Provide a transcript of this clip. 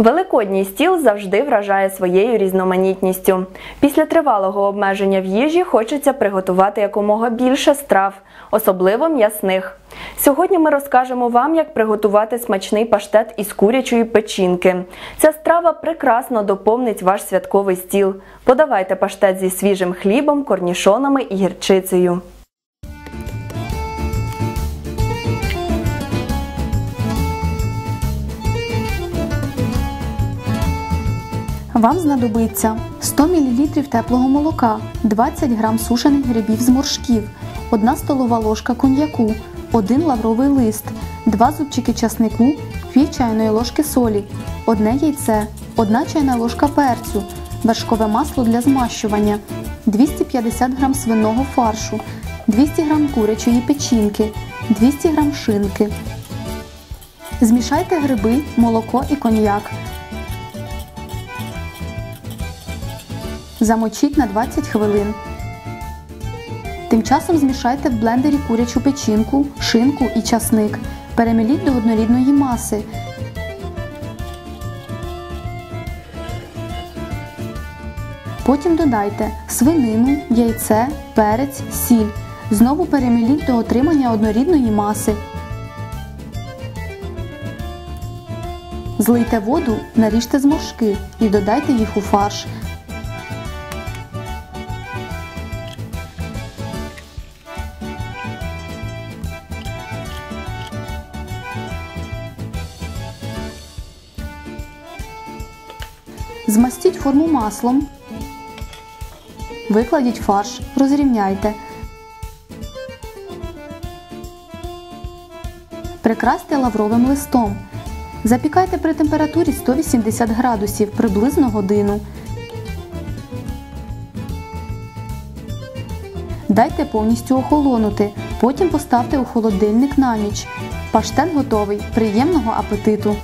Великодній стіл завжди вражає своєю різноманітністю. Після тривалого обмеження в їжі хочеться приготувати якомога більше страв, особливо м'ясних. Сьогодні ми розкажемо вам, як приготувати смачний паштет із курячої печінки. Ця страва прекрасно доповнить ваш святковий стіл. Подавайте паштет зі свіжим хлібом, корнішонами і гірчицею. Вам знадобиться 100 мл теплого молока, 20 г сушених грибів з моршків, 1 столова ложка коньяку, 1 лавровий лист, 2 зубчики часнику, пів чайної ложки солі, 1 яйце, 1 чайна ложка перцю, вершкове масло для змащування, 250 г свиного фаршу, 200 г курячої печінки, 200 г шинки. Змішайте гриби, молоко і коньяк. Замочіть на 20 хвилин. Тим часом змішайте в блендері курячу печінку, шинку і часник. Переміліть до однорідної маси. Потім додайте свинину, яйце, перець, сіль. Знову переміліть до отримання однорідної маси. Злийте воду, наріжте зморшки і додайте їх у фарш. Змастіть форму маслом. Викладіть фарш, розрівняйте. Прикрасьте лавровим листом. Запікайте при температурі 180 градусів приблизно годину. Дайте повністю охолонути. Потім поставте у холодильник на ніч. Паштет готовий. Приємного апетиту!